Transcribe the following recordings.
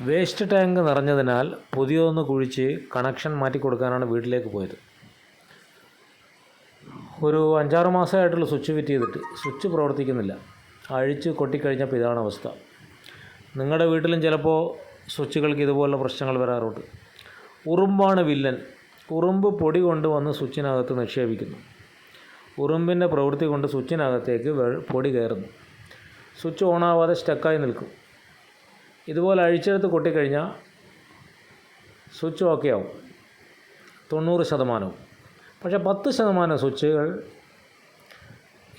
Waste tank നിറഞ്ഞതിനാൽ പുതിയതൊന്ന് കുഴിച്ച് connection മാറ്റി കൊടുക്കാനാണ് വീട്ടിലേക്ക് പോയത്. ഒരു അഞ്ചാറ് മാസമായിട്ടുള്ള സ്വിച്ച് ഫിറ്റ് ചെയ്തിട്ട് സ്വിച്ച് പ്രവർത്തിക്കുന്നില്ല. അഴിച്ച് കൊട്ടിക്കഴിഞ്ഞപ്പോൾ ഇതാണ് അവസ്ഥ. നിങ്ങളുടെ വീട്ടിലും ചിലപ്പോൾ സ്വിച്ചുകൾക്ക് ഇതുപോലുള്ള പ്രശ്നങ്ങൾ വരാറുണ്ട്. ഉറുമ്പാണ് വില്ലൻ. ഉറുമ്പ് പൊടി കൊണ്ട് വന്ന് സ്വിച്ചിനകത്ത് നിക്ഷേപിക്കുന്നു. ഉറുമ്പിന്റെ പ്രവൃത്തി കൊണ്ട് സ്വിച്ചിനകത്തേക്ക് പൊടി കയറുന്നു. സ്വിച്ച് ഓണാവാതെ സ്റ്റക്കായി നിൽക്കും. ഇതുപോലെ അഴിച്ചെടുത്ത് കൊട്ടിക്കഴിഞ്ഞാൽ സ്വിച്ച് ഓക്കെ ആവും. തൊണ്ണൂറ് ശതമാനവും. പക്ഷേ പത്ത് ശതമാനം സ്വിച്ചുകൾ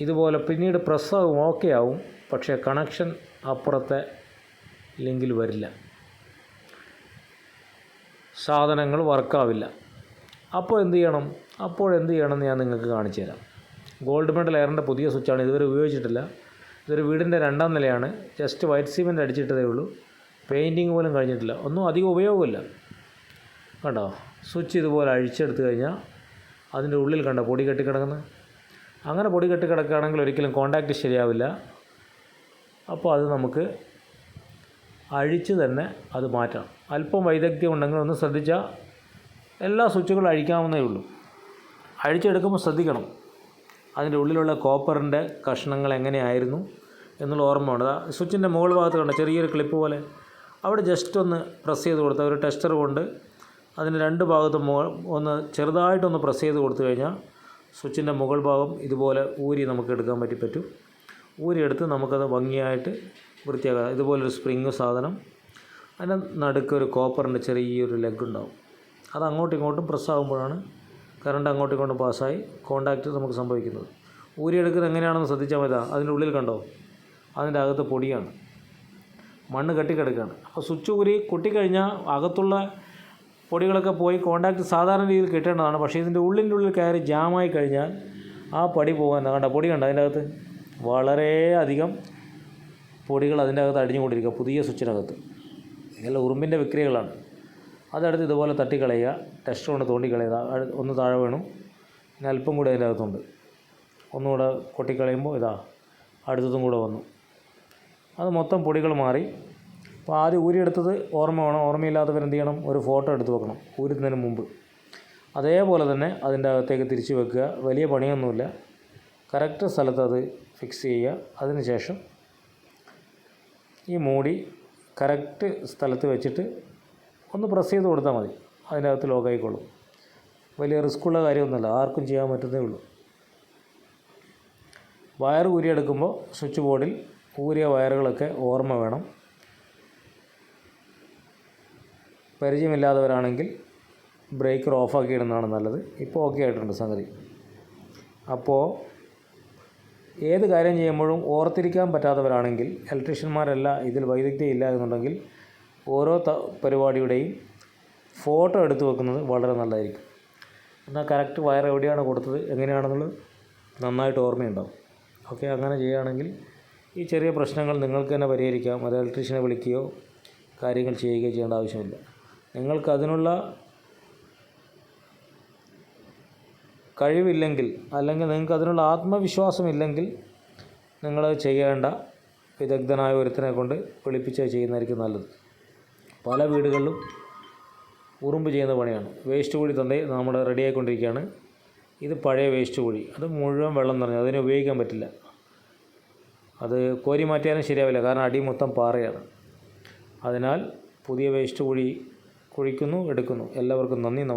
ഇതുപോലെ പിന്നീട് പ്രസ്സാവും ഓക്കെ ആവും. പക്ഷേ കണക്ഷൻ അപ്പുറത്തെ ലിങ്കിൽ വരില്ല. സാധനങ്ങൾ വർക്കാവില്ല അപ്പോൾ എന്ത് ചെയ്യണം? അപ്പോൾ എന്ത് ചെയ്യണം എന്ന് ഞാൻ നിങ്ങൾക്ക് കാണിച്ചു തരാം. ഗോൾഡ് മെഡൽ എയറിന്റെ പുതിയ സ്വിച്ചാണ്. ഇതുവരെ ഉപയോഗിച്ചിട്ടില്ല. ഇതൊരു വീടിന്റെ രണ്ടാം നിലയാണ്. ജസ്റ്റ് വൈറ്റ് സിമെന്റ് അടിച്ചിട്ടതേ ഉള്ളൂ. പെയിന്റിങ് പോലും കഴിഞ്ഞിട്ടില്ല. ഒന്നും അധികം ഉപയോഗമില്ല. കണ്ടോ? സ്വിച്ച് ഇതുപോലെ അഴിച്ചെടുത്ത് കഴിഞ്ഞാൽ അതിന്റെ ഉള്ളിൽ കണ്ടോ പൊടി കെട്ടിക്കിടക്കുന്നത് അങ്ങനെ പൊടി കെട്ടിക്കിടക്കുകയാണെങ്കിൽ ഒരിക്കലും കോണ്ടാക്റ്റ് ശരിയാവില്ല. അപ്പോൾ അത് നമുക്ക് അഴിച്ച് തന്നെ അത് മാറ്റണം. അല്പം വൈദഗ്ധ്യം ഉണ്ടെങ്കിൽ ഒന്ന് ശ്രദ്ധിച്ചാൽ എല്ലാ സ്വിച്ചുകളും അഴിക്കാവുന്നേ ഉള്ളൂ. അഴിച്ചെടുക്കുമ്പോൾ ശ്രദ്ധിക്കണം. അതിന്റെ ഉള്ളിലുള്ള കോപ്പറിന്റെ കഷ്ണങ്ങൾ എങ്ങനെയായിരുന്നു എന്നുള്ള ഓർമ്മ ഉണ്ട് സ്വിച്ചിന്റെ മുകൾ ഭാഗത്ത് കണ്ട ചെറിയൊരു ക്ലിപ്പ് പോലെ? അവിടെ ജസ്റ്റ് ഒന്ന് പ്രസ് ചെയ്ത് കൊടുത്ത ഒരു ടെസ്റ്റർ കൊണ്ട് അതിന് രണ്ട് ഭാഗത്തും മുകൾ ഒന്ന് ചെറുതായിട്ടൊന്ന് പ്രസ് ചെയ്ത് കൊടുത്തു കഴിഞ്ഞാൽ സ്വിച്ചിന്റെ മുകൾ ഭാഗം ഇതുപോലെ ഊരി നമുക്ക് എടുക്കാൻ പറ്റി പറ്റും. ഊരിയെടുത്ത് നമുക്കത് ഭംഗിയായിട്ട് വൃത്തിയാക്കാം. ഇതുപോലൊരു സ്പ്രിങ് സാധനം. അതിന്റെ നടുക്ക് ഒരു കോപ്പറിന്റെ ചെറിയൊരു ലെഗ് ഉണ്ടാവും. അത് അങ്ങോട്ടും ഇങ്ങോട്ടും പ്രസ് ആകുമ്പോഴാണ് കറണ്ട് അങ്ങോട്ടും ഇങ്ങോട്ടും പാസ്സായി കോണ്ടാക്റ്റ് നമുക്ക് സംഭവിക്കുന്നത്. ഊരിയെടുക്കുന്നത് എങ്ങനെയാണെന്ന് ശ്രദ്ധിച്ചാൽ മതി അതിന്റെ ഉള്ളിൽ കണ്ടോ? അതിന്റെ അകത്ത് പൊടിയാണ്. മണ്ണ് കെട്ടിക്കിടക്കുകയാണ് അപ്പോൾ സ്വിച്ച് ഊരി കൊട്ടിക്കഴിഞ്ഞാൽ അകത്തുള്ള പൊടികളൊക്കെ പോയി കോണ്ടാക്റ്റ് സാധാരണ രീതിയിൽ കിട്ടേണ്ടതാണ്. പക്ഷേ ഇതിന്റെ ഉള്ളിന്റെ ഉള്ളിൽ കയറി ജാമായി കഴിഞ്ഞാൽ ആ പടി പോകാൻ കണ്ട? പൊടി കണ്ട അതിന്റെ അകത്ത്? വളരെയധികം പൊടികൾ അതിന്റെ അകത്ത് അടിഞ്ഞുകൊണ്ടിരിക്കുക പുതിയ സ്വിച്ചിനകത്ത്. ഇതെല്ലാം ഉറുമ്പിന്റെ വിക്രിയകളാണ്. അതെടുത്ത് ഇതുപോലെ തട്ടിക്കളയുക ടെസ്റ്റ് കൊണ്ട് തോണ്ടിക്കളയുക ഒന്ന് താഴെ വേണം. പിന്നെ അല്പം കൂടി അതിന്റെ അകത്തുണ്ട്. ഒന്നുകൂടെ കൊട്ടിക്കളയുമ്പോൾ ഇതാ അടുത്തതും കൂടെ വന്നു. അത് മൊത്തം പൊടികൾ മാറി. അപ്പോൾ ആദ്യം ഊരിയെടുത്തത് ഓർമ്മ വേണം. ഓർമ്മയില്ലാത്തവർ എന്ത് ചെയ്യണം? ഒരു ഫോട്ടോ എടുത്ത് വെക്കണം ഊരുന്നതിന് മുമ്പ്. അതേപോലെ തന്നെ അതിന്റെ അകത്തേക്ക് തിരിച്ച് വെക്കുക. വലിയ പണിയൊന്നുമില്ല. കറക്റ്റ് സ്ഥലത്ത് അത് ഫിക്സ് ചെയ്യുക. അതിന് ശേഷം ഈ മൂടി കറക്റ്റ് സ്ഥലത്ത് വെച്ചിട്ട് ഒന്ന് പ്രസ് ചെയ്ത് കൊടുത്താൽ മതി. അതിനകത്ത് ലോക്കായിക്കോളും വലിയ റിസ്ക്കുള്ള കാര്യമൊന്നുമല്ല. ആർക്കും ചെയ്യാൻ പറ്റുന്നേ ഉള്ളൂ. വയർ ഊരിയെടുക്കുമ്പോൾ സ്വിച്ച് ബോർഡിൽ ഊരിയ വയറുകളൊക്കെ ഓർമ്മ വേണം. പരിചയമില്ലാത്തവരാണെങ്കിൽ ബ്രേക്കർ ഓഫാക്കി ഇടുന്നതാണ് നല്ലത്. ഇപ്പോൾ ഓക്കെ ആയിട്ടുണ്ട് സംഗതി. അപ്പോൾ ഏത് കാര്യം ചെയ്യുമ്പോഴും ഓർത്തിരിക്കാൻ പറ്റാത്തവരാണെങ്കിൽ ഇലക്ട്രീഷ്യന്മാരല്ല ഇതിൽ വൈദഗ്ധ്യം ഇല്ല എന്നുണ്ടെങ്കിൽ ഓരോ ത പരിപാടിയുടെയും ഫോട്ടോ എടുത്ത് വെക്കുന്നത് വളരെ നല്ലതായിരിക്കും. എന്നാൽ കറക്റ്റ് വയർ എവിടെയാണ് കൊടുത്തത് എങ്ങനെയാണെന്നുള്ളത് നന്നായിട്ട് ഓർമ്മയുണ്ടാവും. ഓക്കെ അങ്ങനെ ചെയ്യുകയാണെങ്കിൽ ഈ ചെറിയ പ്രശ്നങ്ങൾ നിങ്ങൾക്ക് തന്നെ പരിഹരിക്കാം. അത് ഇലക്ട്രീഷ്യനെ വിളിക്കുകയോ കാര്യങ്ങൾ ചെയ്യുകയോ ചെയ്യേണ്ട ആവശ്യമില്ല. നിങ്ങൾക്ക് അതിനുള്ള കഴിവില്ലെങ്കിൽ അല്ലെങ്കിൽ നിങ്ങൾക്ക് അതിനുള്ള ആത്മവിശ്വാസമില്ലെങ്കിൽ നിങ്ങൾ ചെയ്യേണ്ട വിദഗ്ധനായ ഒരുത്തനെ കൊണ്ട് വിളിപ്പിച്ച് ചെയ്യുന്നതായിരിക്കും നല്ലത്. പല വീടുകളിലും ഉറുമ്പ് ചെയ്യുന്ന പണിയാണ്. വേസ്റ്റ് കുഴി തന്നെ നമ്മൾ റെഡിയായിക്കൊണ്ടിരിക്കുകയാണ്. ഇത് പഴയ വേസ്റ്റ് കുഴി. അത് മുഴുവൻ വെള്ളം നിറഞ്ഞു അതിനെ ഉപയോഗിക്കാൻ പറ്റില്ല. അത് കോരി മാറ്റിയാലും ശരിയാവില്ല. കാരണം അടി മൊത്തം പാറയാണ്. അതിനാൽ പുതിയ വേസ്റ്റ് കുഴി കുഴിക്കുന്നു എടുക്കുന്നു. എല്ലാവർക്കും നന്ദി നമസ്കാരം.